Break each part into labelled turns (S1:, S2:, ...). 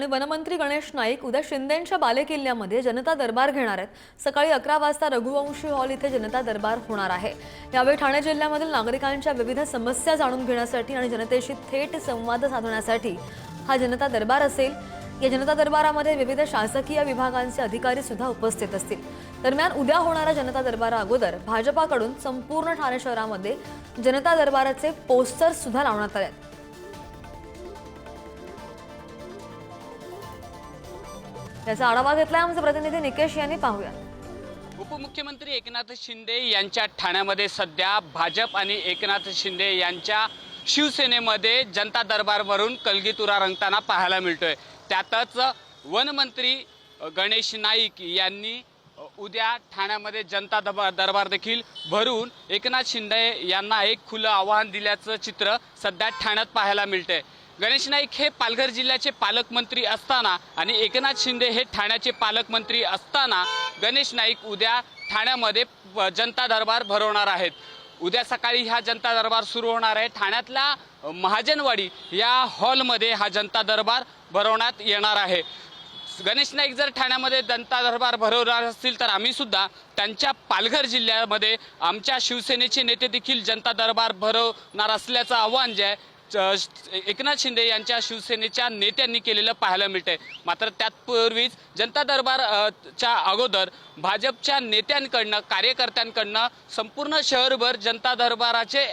S1: आणि वनमंत्री गणेश नाईक उद्या शिंदेंच्या बालेकिल्ल्यामध्ये जनता दरबार घेणार आहेत. सकाळी अकरा वाजता रघुवंशी हॉल इथे जनता दरबार होणार आहे. यावेळी ठाणे जिल्ह्यामधील नागरिकांच्या विविध समस्या जाणून घेण्यासाठी आणि जनतेशी थेट संवाद साधण्यासाठी हा जनता दरबार असेल. या जनता दरबारामध्ये विविध शासकीय विभागांचे अधिकारी सुद्धा उपस्थित असतील. दरम्यान उद्या होणाऱ्या जनता दरबारा अगोदर भाजपाकडून संपूर्ण ठाणे शहरामध्ये जनता दरबाराचे पोस्टर सुद्धा लावण्यात आले आहेत. याचा आढावा घेतलाय आमचे प्रतिनिधी निकेश यांनी. पाहूया.
S2: उपमुख्यमंत्री एकनाथ शिंदे यांच्या ठाण्यामध्ये सध्या भाजप आणि एकनाथ शिंदे यांच्या शिवसेनेमध्ये जनता दरबारवरून कलगीतुरा रंगताना पाहायला मिळतोय. त्यातच वनमंत्री गणेश नाईक यांनी उद्या ठाण्यामध्ये जनता दबा दरबार देखील भरून एकनाथ शिंदे यांना एक खुलं आव्हान दिल्याचं चित्र सध्या ठाण्यात पाहायला मिळतंय. गणेश नाईक हे पालघर जिल्ह्याचे पालकमंत्री असताना आणि एकनाथ शिंदे हे ठाण्याचे पालकमंत्री असताना गणेश नाईक उद्या ठाण्यामध्ये जनता दरबार भरवणार आहेत. उद्या सकाळी हा जनता दरबार सुरू होणार आहे. ठाण्यातल्या महाजनवाडी या हॉलमध्ये हा जनता दरबार भरवण्यात येणार आहे. गणेश नाईक जर ठाण्यामध्ये जनता दरबार भरवणार असतील तर आम्ही सुद्धा त्यांच्या पालघर जिल्ह्यामध्ये आमच्या शिवसेनेचे नेते देखील जनता दरबार भरवणार असल्याचं आव्हान जे आहे च- एकनाथ शिंदे यांच्या शिवसेनेच्या नेत्यांनी केलेलं पाहायला मिळतंय. मात्र त्यापूर्वीच जनता दरबार च्या अगोदर भाजपच्या नेत्यांकडनं कार्यकर्त्यांकडनं संपूर्ण शहरभर जनता दरबाराचे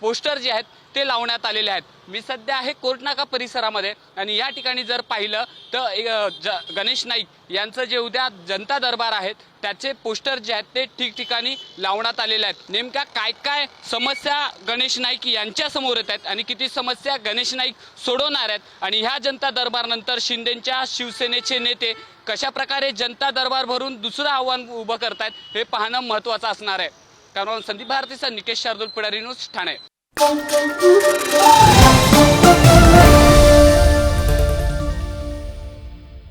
S2: पोस्टर जे आहेत ते लावण्यात आलेले आहेत? मी सध्या आहे कोर्टनाका परिसरामध्ये आणि या ठिकाणी जर पाहिलं तर ज- गणेश नाईक यांचं जे उद्या जनता दरबार आहेत त्याचे पोस्टर जे आहेत ते ठिकठिकाणी लावण्यात आलेले आहेत. नेमक्या काय काय समस्या गणेश नाईक यांच्यासमोर येत आहेत आणि किती समस्या गणेश नाईक सोडवणार आहेत? आणि ह्या जनता दरबारनंतर शिंदेच्या शिवसेनेचे नेते कशा प्रकारे जनता दरबार भरून दुसरं आव्हान उभं करतायत हे पाहणं महत्त्वाचं असणार आहे. कारण Sandeep भारतीचा Nikesh Shardul Pidari news Thane. con, con.